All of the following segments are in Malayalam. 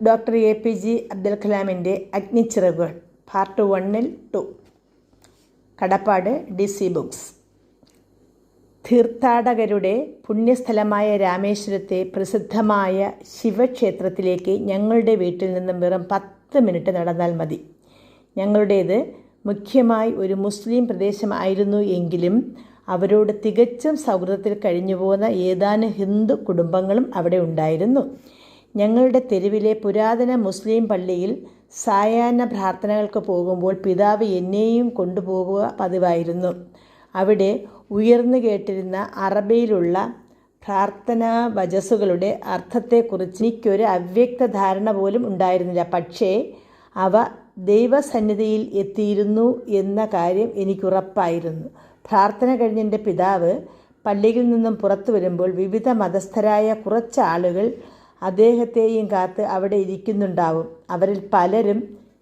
Doctor A P J Abdul കലാമിന്റെ അഗ്നിച്ചിറകുകൾ പാർട്ട് വണ്ണിൽ ടു കടപ്പാട് ഡി സി ബുക്സ്. തീർത്ഥാടകരുടെ പുണ്യസ്ഥലമായ രാമേശ്വരത്തെ പ്രസിദ്ധമായ ശിവക്ഷേത്രത്തിലേക്ക് ഞങ്ങളുടെ വീട്ടിൽ നിന്നും വെറും പത്ത് മിനിറ്റ് നടന്നാൽ മതി. ഞങ്ങളുടേത് മുഖ്യമായി ഒരു മുസ്ലിം പ്രദേശമായിരുന്നു എങ്കിലും അവരോട് തികച്ചും സൗഹൃദത്തിൽ കഴിഞ്ഞു പോകുന്ന ഏതാനും ഹിന്ദു കുടുംബങ്ങളും അവിടെ ഉണ്ടായിരുന്നു. ഞങ്ങളുടെ തെരുവിലെ പുരാതന മുസ്ലിം പള്ളിയിൽ സായാഹ്ന പ്രാർത്ഥനകൾക്ക് പോകുമ്പോൾ പിതാവ് എന്നെയും കൊണ്ടുപോകുക പതിവായിരുന്നു. അവിടെ ഉയർന്നു കേട്ടിരുന്ന അറബിയിലുള്ള പ്രാർത്ഥനാ വചസ്സുകളുടെ അർത്ഥത്തെക്കുറിച്ച് എനിക്കൊരു അവ്യക്ത ധാരണ പോലും ഉണ്ടായിരുന്നില്ല. പക്ഷേ അവ ദൈവസന്നിധിയിൽ എത്തിയിരുന്നു എന്ന കാര്യം എനിക്കുറപ്പായിരുന്നു. പ്രാർത്ഥന കഴിഞ്ഞെന്റെ പിതാവ് പള്ളിയിൽ നിന്നും പുറത്തു വരുമ്പോൾ വിവിധ മതസ്ഥരായ കുറച്ച് ആളുകൾ അദ്ദേഹത്തെയും കാത്ത് അവിടെ ഇരിക്കുന്നുണ്ടാവും. അവരിൽ പലരും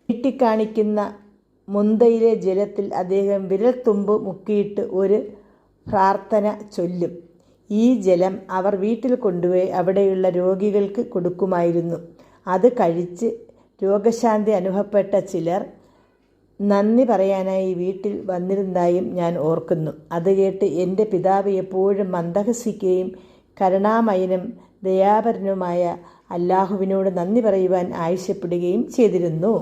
നീട്ടിക്കാണിക്കുന്ന മുന്തയിലെ ജലത്തിൽ അദ്ദേഹം വിരൽത്തുമ്പ് മുക്കിയിട്ട് ഒരു പ്രാർത്ഥന ചൊല്ലും. ഈ ജലം അവർ വീട്ടിൽ കൊണ്ടുപോയി അവിടെയുള്ള രോഗികൾക്ക് കൊടുക്കുമായിരുന്നു. അത് കഴിച്ച് രോഗശാന്തി അനുഭവപ്പെട്ട ചിലർ നന്ദി പറയാനായി വീട്ടിൽ വന്നിരുന്നതായും ഞാൻ ഓർക്കുന്നു. അത് കേട്ട് എന്റെ പിതാവ് എപ്പോഴും മന്ദഹസിക്കുകയും കരുണാമയനും ദയാപരനുമായ അല്ലാഹുവിനോട് നന്ദി പറയുവാൻ ആവശ്യപ്പെടുകയും ചെയ്തിരുന്നു.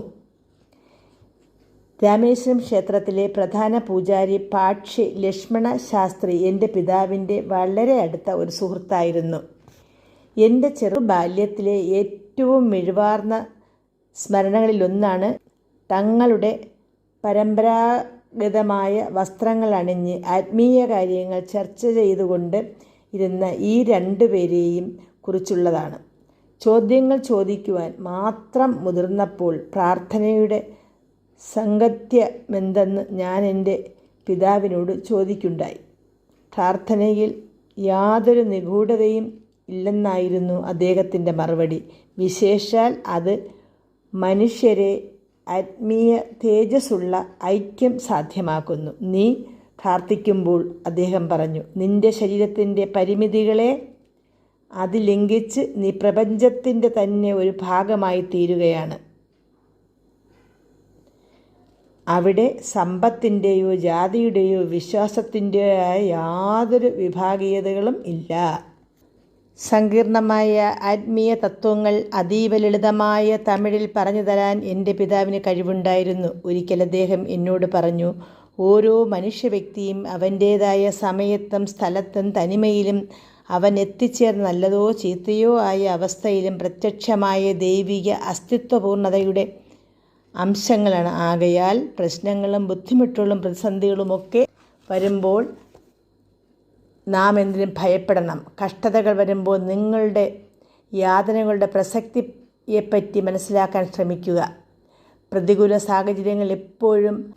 രാമേശ്വരം ക്ഷേത്രത്തിലെ പ്രധാന പൂജാരി പാക്ഷി ലക്ഷ്മണ ശാസ്ത്രി എന്റെ പിതാവിന്റെ വളരെ അടുത്ത ഒരു സുഹൃത്തായിരുന്നു. എന്റെ ചെറു ബാല്യത്തിലെ ഏറ്റവും മിഴിവാർന്ന സ്മരണകളിലൊന്നാണ് തങ്ങളുടെ പരമ്പരാഗതമായ വസ്ത്രങ്ങൾ അണിഞ്ഞ് ആത്മീയ കാര്യങ്ങൾ ചർച്ച ചെയ്തുകൊണ്ട് ഇരുന്ന ഈ രണ്ടു പേരെയും കുറിച്ചുള്ളതാണ്. ചോദ്യങ്ങൾ ചോദിക്കുവാൻ മാത്രം മുതിർന്നപ്പോൾ പ്രാർത്ഥനയുടെ സംഗത്യമെന്തെന്ന് ഞാൻ എന്റെ പിതാവിനോട് ചോദിക്കുണ്ടായി. പ്രാർത്ഥനയിൽ യാതൊരു നിഗൂഢതയും ഇല്ലെന്നായിരുന്നു അദ്ദേഹത്തിന്റെ മറുപടി. വിശേഷാൽ അത് മനുഷ്യരെ ആത്മീയ തേജസ്സുള്ള ഐക്യം സാധ്യമാക്കുന്നു. നീ പ്രാർത്ഥിക്കുമ്പോൾ അദ്ദേഹം പറഞ്ഞു നിന്റെ ശരീരത്തിന്റെ പരിമിതികളെ അത് ലംഘിച്ച് നീ പ്രപഞ്ചത്തിന്റെ തന്നെ ഒരു ഭാഗമായി തീരുകയാണ്. അവിടെ സമ്പത്തിന്റെയോ ജാതിയുടെയോ വിശ്വാസത്തിന്റെയോ ആയ യാതൊരു വിഭാഗീയതകളും ഇല്ല. സങ്കീർണമായ ആത്മീയ തത്വങ്ങൾ അതീവ ലളിതമായ തമിഴിൽ പറഞ്ഞു തരാൻ എന്റെ പിതാവിന് കഴിവുണ്ടായിരുന്നു. ഒരിക്കൽ അദ്ദേഹം എന്നോട് പറഞ്ഞു ഓരോ മനുഷ്യവ്യക്തിയും അവന്റേതായ സമയത്തും സ്ഥലത്തും തനിമയിലും അവൻ എത്തിച്ചേർന്ന നല്ലതോ ചീത്തയോ ആയ അവസ്ഥയിലും പ്രത്യക്ഷമായ ദൈവിക അസ്തിത്വപൂർണതയുടെ അംശങ്ങളാണ്. ആകയാൽ പ്രശ്നങ്ങളും ബുദ്ധിമുട്ടുകളും പ്രതിസന്ധികളുമൊക്കെ വരുമ്പോൾ നാം എന്തിനും ഭയപ്പെടണം. കഷ്ടതകൾ വരുമ്പോൾ നിങ്ങളുടെ യാതനകളുടെ പ്രസക്തിയെപ്പറ്റി മനസ്സിലാക്കാൻ ശ്രമിക്കുക. പ്രതികൂല സാഹചര്യങ്ങൾ എപ്പോഴും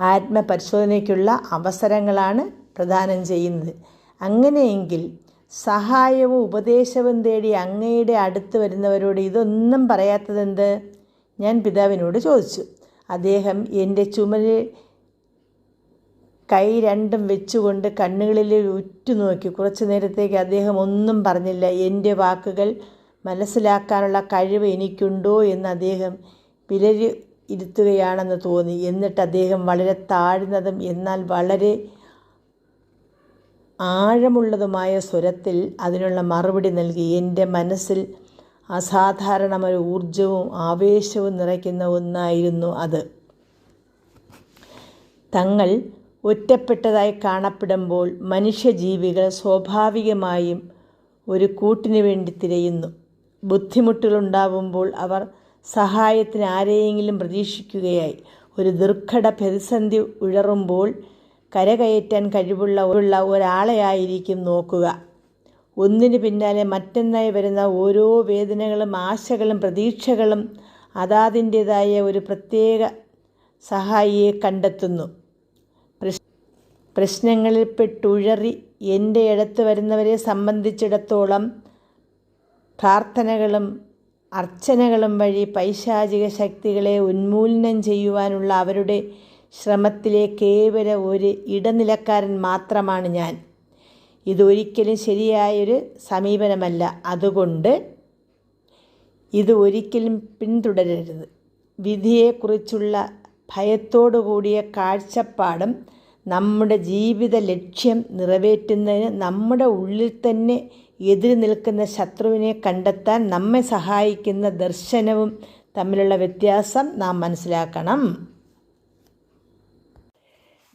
ആത്മപരിശോധനയ്ക്കുള്ള അവസരങ്ങളാണ് പ്രദാനം ചെയ്യുന്നത്. അങ്ങനെയെങ്കിൽ സഹായവും ഉപദേശവും തേടി അങ്ങയുടെ അടുത്ത് വരുന്നവരോട് ഇതൊന്നും പറയാത്തതെന്ത്? ഞാൻ പിതാവിനോട് ചോദിച്ചു. അദ്ദേഹം എന്റെ ചുമലിൽ കൈ രണ്ടും വെച്ചുകൊണ്ട് കണ്ണുകളിൽ ഉറ്റുനോക്കി. കുറച്ചു നേരത്തേക്ക് അദ്ദേഹം ഒന്നും പറഞ്ഞില്ല. എന്റെ വാക്കുകൾ മനസ്സിലാക്കാനുള്ള കഴിവ് എനിക്കുണ്ടോ എന്ന് അദ്ദേഹം വിലരി ഇരുത്തുകയാണെന്ന് തോന്നി. എന്നിട്ട് അദ്ദേഹം വളരെ താഴ്ന്നതും എന്നാൽ വളരെ ആഴമുള്ളതുമായ സ്വരത്തിൽ അതിനുള്ള മറുപടി നൽകി. എന്റെ മനസ്സിൽ അസാധാരണമായ ഊർജവും ആവേശവും നിറയ്ക്കുന്ന ഒന്നായിരുന്നു അത്. തങ്ങൾ ഒറ്റപ്പെട്ടതായി കാണപ്പെടുമ്പോൾ മനുഷ്യജീവികൾ സ്വാഭാവികമായും ഒരു കൂട്ടിനു വേണ്ടി തിരയുന്നു. ബുദ്ധിമുട്ടുകളുണ്ടാവുമ്പോൾ അവർ സഹായത്തിന് ആരെയെങ്കിലും പ്രതീക്ഷിക്കുകയായി. ഒരു ദുർഘട പ്രതിസന്ധി ഉഴറുമ്പോൾ കരകയറ്റാൻ കഴിവുള്ള ഉള്ള ഒരാളെയായിരിക്കും നോക്കുക. ഒന്നിന് പിന്നാലെ മറ്റൊന്നായി വരുന്ന ഓരോ വേദനകളും ആശകളും പ്രതീക്ഷകളും അതാതിന്റേതായ ഒരു പ്രത്യേക സഹായിയെ കണ്ടെത്തുന്നു. പ്രശ്നങ്ങളിൽ പെട്ടുഴറി എന്റെ അടുത്ത് വരുന്നവരെ സംബന്ധിച്ചിടത്തോളം പ്രാർത്ഥനകളും അർച്ചനകളും വഴി പൈശാചിക ശക്തികളെ ഉന്മൂലനം ചെയ്യുവാനുള്ള അവരുടെ ശ്രമത്തിലെ കേവല ഒരു ഇടനിലക്കാരൻ മാത്രമാണ് ഞാൻ. ഇതൊരിക്കലും ശരിയായൊരു സമീപനമല്ല. അതുകൊണ്ട് ഇത് ഒരിക്കലും പിന്തുടരരുത്. വിധിയെക്കുറിച്ചുള്ള ഭയത്തോടു കൂടിയ കാഴ്ചപ്പാടും നമ്മുടെ ജീവിത ലക്ഷ്യം നിറവേറ്റുന്നതിന് നമ്മുടെ ഉള്ളിൽ തന്നെ എതിര് നിൽക്കുന്ന ശത്രുവിനെ കണ്ടെത്താൻ നമ്മെ സഹായിക്കുന്ന ദർശനവും തമ്മിലുള്ള വ്യത്യാസം നാം മനസ്സിലാക്കണം.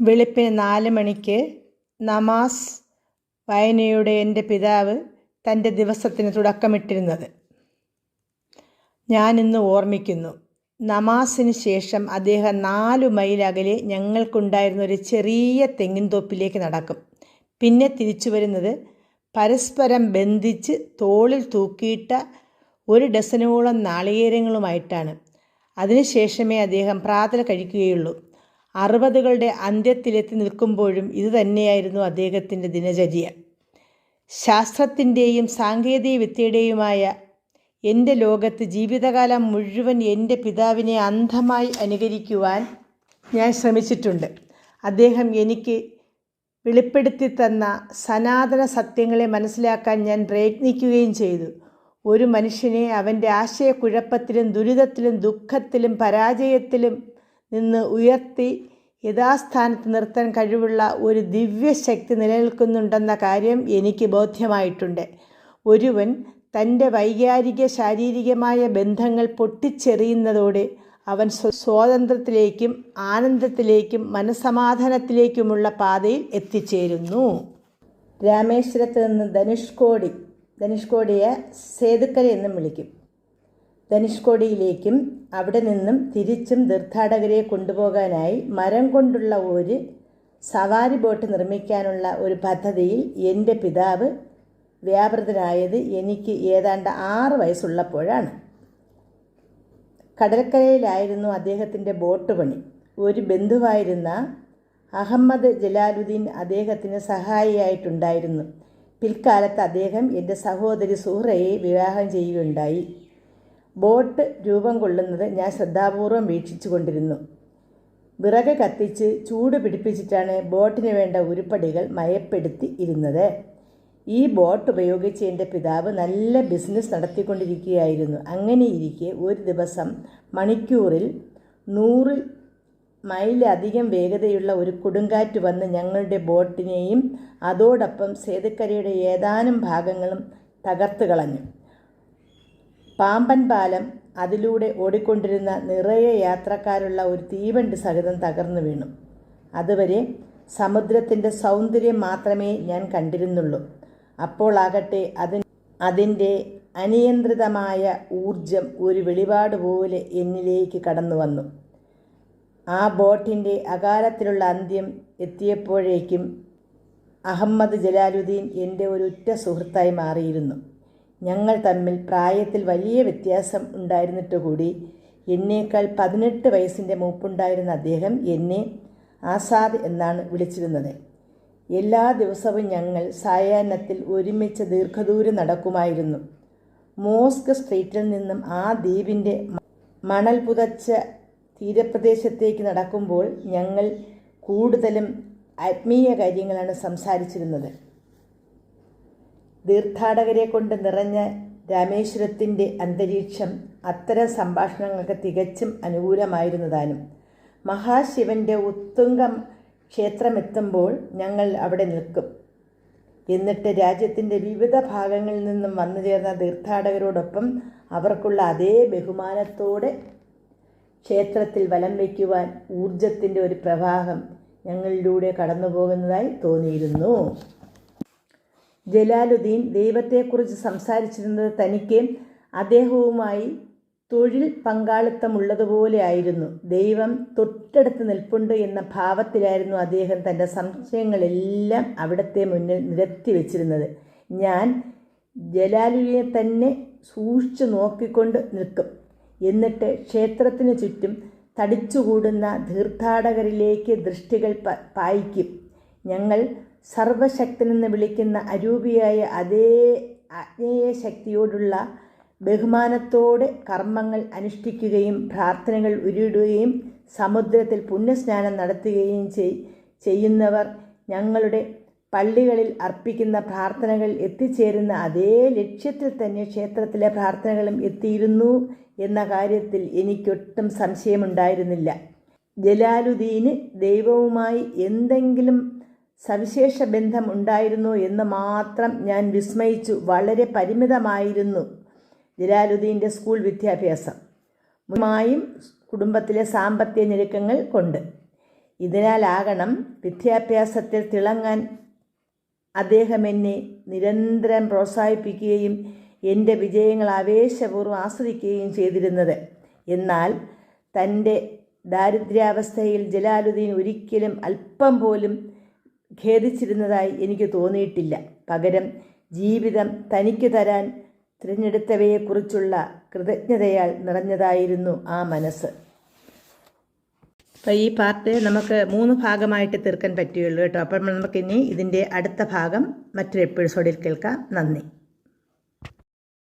വെളുപ്പിന് നാല് മണിക്ക് നമാസ് വായനയുടെ എന്റെ പിതാവ് തന്റെ ദിവസത്തിന് തുടക്കമിട്ടിരുന്നത്. ഞാനിന്ന് ഓർമ്മിക്കുന്നു. നമാസിന് ശേഷം അദ്ദേഹം നാലു മൈൽ അകലെ ഞങ്ങൾക്കുണ്ടായിരുന്ന ഒരു ചെറിയ തെങ്ങിൻ തോപ്പിലേക്ക് നടക്കും. പിന്നെ തിരിച്ചു വരുന്നത് പരസ്പരം ബന്ധിച്ച് തോളിൽ തൂക്കിയിട്ട ഒരു ഡസനോളം നാളികേരങ്ങളുമായിട്ടാണ്. അതിനുശേഷമേ അദ്ദേഹം പ്രാതൽ കഴിക്കുകയുള്ളൂ. അറുപതുകളുടെ അന്ത്യത്തിലെത്തി നിൽക്കുമ്പോഴും ഇതുതന്നെയായിരുന്നു അദ്ദേഹത്തിന്റെ ദിനചര്യ. ശാസ്ത്രത്തിന്റെയും സാങ്കേതിക വിദ്യയുടെയുമായ എന്റെ ലോകത്ത് ജീവിതകാലം മുഴുവൻ എന്റെ പിതാവിനെ അന്ധമായി അനുകരിക്കുവാൻ ഞാൻ ശ്രമിച്ചിട്ടുണ്ട്. അദ്ദേഹം എനിക്ക് വെളിപ്പെടുത്തി തന്ന സനാതന സത്യങ്ങളെ മനസ്സിലാക്കാൻ ഞാൻ പ്രയത്നിക്കുകയും ചെയ്തു. ഒരു മനുഷ്യനെ അവന്റെ ആശയക്കുഴപ്പത്തിലും ദുരിതത്തിലും ദുഃഖത്തിലും പരാജയത്തിലും നിന്ന് ഉയർത്തി യഥാസ്ഥാനത്ത് നിർത്താൻ കഴിവുള്ള ഒരു ദിവ്യശക്തി നിലനിൽക്കുന്നുണ്ടെന്ന കാര്യം എനിക്ക് ബോധ്യമായിട്ടുണ്ട്. ഒരുവൻ തന്റെ വൈകാരിക ശാരീരികമായ ബന്ധങ്ങൾ പൊട്ടിച്ചെറിയുന്നതോടെ അവൻ സ്വാതന്ത്ര്യത്തിലേക്കും ആനന്ദത്തിലേക്കും മനസമാധാനത്തിലേക്കുമുള്ള പാതയിൽ എത്തിച്ചേരുന്നു. രാമേശ്വരത്ത് നിന്ന് ധനുഷ്കോടി ധനുഷ്കോടിയെ സേതുക്കര എന്നും വിളിക്കും. ധനുഷ്കോടിയിലേക്കും അവിടെ നിന്നും തിരിച്ചും തീർത്ഥാടകരെ കൊണ്ടുപോകാനായി മരം കൊണ്ടുള്ള ഒരു സവാരി ബോട്ട് നിർമ്മിക്കാനുള്ള ഒരു പദ്ധതിയിൽ എന്റെ പിതാവ് വ്യാപൃതനായത് എനിക്ക് ഏതാണ്ട് ആറ് വയസ്സുള്ളപ്പോഴാണ്. കടൽക്കരയിലായിരുന്നു അദ്ദേഹത്തിന്റെ ബോട്ട് പണി. ഒരു ബന്ധുവായിരുന്ന അഹമ്മദ് ജലാലുദ്ദീൻ അദ്ദേഹത്തിന് സഹായിയായിട്ടുണ്ടായിരുന്നു. പിൽക്കാലത്ത് അദ്ദേഹം എന്റെ സഹോദരി സൂറയെ വിവാഹം ചെയ്യുകയുണ്ടായി. ബോട്ട് രൂപം കൊള്ളുന്നത് ഞാൻ ശ്രദ്ധാപൂർവം വീക്ഷിച്ചു കൊണ്ടിരുന്നു വിറക് കത്തിച്ച് ചൂട് പിടിപ്പിച്ചിട്ടാണ് ബോട്ടിന് വേണ്ട ഉരുപ്പടികൾ മയപ്പെടുത്തി ഇരുന്നത്. ഈ ബോട്ട് ഉപയോഗിച്ച് എന്റെ പിതാവ് നല്ല ബിസിനസ് നടത്തിക്കൊണ്ടിരിക്കുകയായിരുന്നു. അങ്ങനെയിരിക്കെ ഒരു ദിവസം മണിക്കൂറിൽ നൂറ് മൈലധികം വേഗതയുള്ള ഒരു കൊടുങ്കാറ്റ് വന്ന് ഞങ്ങളുടെ ബോട്ടിനെയും അതോടൊപ്പം സേതുക്കരയുടെ ഏതാനും ഭാഗങ്ങളും തകർത്ത് കളഞ്ഞു. പാമ്പൻ പാലം അതിലൂടെ ഓടിക്കൊണ്ടിരുന്ന നിറയെ യാത്രക്കാരുള്ള ഒരു തീവണ്ടി സഹിതം തകർന്നു വീണു. അതുവരെ സമുദ്രത്തിന്റെ സൗന്ദര്യം മാത്രമേ ഞാൻ കണ്ടിരുന്നുള്ളൂ. അപ്പോൾ ആകട്ടെ അതിന് അതിന്റെ അനിയന്ത്രിതമായ ഊർജം ഒരു വെളിപാട് പോലെ എന്നിലേക്ക് കടന്നു വന്നു. ആ ബോട്ടിന്റെ അകാലത്തിലുള്ള അന്ത്യം എത്തിയപ്പോഴേക്കും അഹമ്മദ് ജലാലുദ്ദീൻ എന്റെ ഒരു ഉറ്റ സുഹൃത്തായി മാറിയിരുന്നു. ഞങ്ങൾ തമ്മിൽ പ്രായത്തിൽ വലിയ വ്യത്യാസം ഉണ്ടായിരുന്നിട്ട് കൂടി എന്നേക്കാൾ പതിനെട്ട് വയസ്സിന്റെ മൂപ്പുണ്ടായിരുന്ന അദ്ദേഹം എന്നെ ആസാദ് എന്നാണ് വിളിച്ചിരുന്നത്. എല്ലാ ദിവസവും ഞങ്ങൾ സായാഹ്നത്തിൽ ഒരുമിച്ച് ദീർഘദൂരം നടക്കുമായിരുന്നു. മോസ്ക് സ്ട്രീറ്റിൽ നിന്നും ആ ദ്വീപിന്റെ മണൽ പുതച്ച തീരപ്രദേശത്തേക്ക് നടക്കുമ്പോൾ ഞങ്ങൾ കൂടുതലും ആത്മീയ കാര്യങ്ങളാണ് സംസാരിച്ചിരുന്നത്. തീർത്ഥാടകരെ കൊണ്ട് നിറഞ്ഞ രാമേശ്വരത്തിന്റെ അന്തരീക്ഷം അത്തരം സംഭാഷണങ്ങൾക്ക് തികച്ചും അനുകൂലമായിരുന്നതാനും മഹാശിവന്റെ ഉത്തുംഗം ക്ഷേത്രമെത്തുമ്പോൾ ഞങ്ങൾ അവിടെ നിൽക്കും. എന്നിട്ട് രാജ്യത്തിന്റെ വിവിധ ഭാഗങ്ങളിൽ നിന്നും വന്നു ചേർന്ന തീർത്ഥാടകരോടൊപ്പം അവർക്കുള്ള അതേ ബഹുമാനത്തോടെ ക്ഷേത്രത്തിൽ വലം വയ്ക്കുവാൻ ഊർജത്തിന്റെ ഒരു പ്രവാഹം ഞങ്ങളിലൂടെ കടന്നു പോകുന്നതായി തോന്നിയിരുന്നു. ജലാലുദ്ദീൻ ദൈവത്തെക്കുറിച്ച് സംസാരിച്ചിരുന്നത് തനിക്ക് അദ്ദേഹവുമായി തൊഴിൽ പങ്കാളിത്തമുള്ളതുപോലെ ആയിരുന്നു ദൈവം തൊട്ടടുത്ത് നിൽപ്പുണ്ട് എന്ന ഭാവത്തിലായിരുന്നു അദ്ദേഹം തന്റെ സംശയങ്ങളെല്ലാം അവിടത്തെ മുന്നിൽ നിരത്തി വെച്ചിരുന്നത്. ഞാൻ ജലാലുവിനെ തന്നെ സൂക്ഷിച്ചു നോക്കിക്കൊണ്ട് നിൽക്കും. എന്നിട്ട് ക്ഷേത്രത്തിന് ചുറ്റും തടിച്ചുകൂടുന്ന തീർത്ഥാടകരിലേക്ക് ദൃഷ്ടികൾ പായിക്കും. ഞങ്ങൾ സർവശക്തനെന്ന് വിളിക്കുന്ന അരൂപിയായ അതേ ആജ്ഞേയ ശക്തിയോടുള്ള ബഹുമാനത്തോടെ കർമ്മങ്ങൾ അനുഷ്ഠിക്കുകയും പ്രാർത്ഥനകൾ ഉരുവിടുകയും സമുദ്രത്തിൽ പുണ്യസ്നാനം നടത്തുകയും ചെയ്യുന്നവർ ഞങ്ങളുടെ പള്ളികളിൽ അർപ്പിക്കുന്ന പ്രാർത്ഥനകൾ എത്തിച്ചേരുന്ന അതേ ലക്ഷ്യത്തിൽ തന്നെ ക്ഷേത്രത്തിലെ പ്രാർത്ഥനകളും എത്തിയിരുന്നു എന്ന കാര്യത്തിൽ എനിക്കൊട്ടും സംശയമുണ്ടായിരുന്നില്ല. ജലാലുദ്ദീന് ദൈവവുമായി എന്തെങ്കിലും സവിശേഷ ബന്ധം ഉണ്ടായിരുന്നു എന്ന് മാത്രം ഞാൻ വിസ്മയിച്ചു. വളരെ പരിമിതമായിരുന്നു. ജലാലുദ്ദീന്റെ സ്കൂൾ വിദ്യാഭ്യാസം. മുമായും കുടുംബത്തിലെ സാമ്പത്തിക ഞെരുക്കങ്ങൾ കൊണ്ട്. ഇതിനാലാകണം വിദ്യാഭ്യാസത്തിൽ തിളങ്ങാൻ അദ്ദേഹം എന്നെ നിരന്തരം പ്രോത്സാഹിപ്പിക്കുകയും എന്റെ വിജയങ്ങൾ ആവേശപൂർവം ആസ്വദിക്കുകയും ചെയ്തിരുന്നത്. എന്നാൽ തന്റെ ദാരിദ്ര്യാവസ്ഥയിൽ ജലാലുദ്ദീൻ ഒരിക്കലും അല്പം പോലും ഖേദിച്ചിരുന്നതായി എനിക്ക് തോന്നിയിട്ടില്ല. പകരം ജീവിതം തനിക്ക് തരാൻ തിരഞ്ഞെടുത്തവയെക്കുറിച്ചുള്ള കൃതജ്ഞതയാൽ നിറഞ്ഞതായിരുന്നു ആ മനസ്സ്. അപ്പോൾ ഈ പാർട്ട് നമുക്ക് മൂന്ന് ഭാഗമായിട്ട് തീർക്കാൻ പറ്റുകയുള്ളൂ കേട്ടോ. അപ്പം നമുക്കിനി ഇതിന്റെ അടുത്ത ഭാഗം മറ്റൊരു എപ്പിസോഡിൽ കേൾക്കാം. നന്ദി.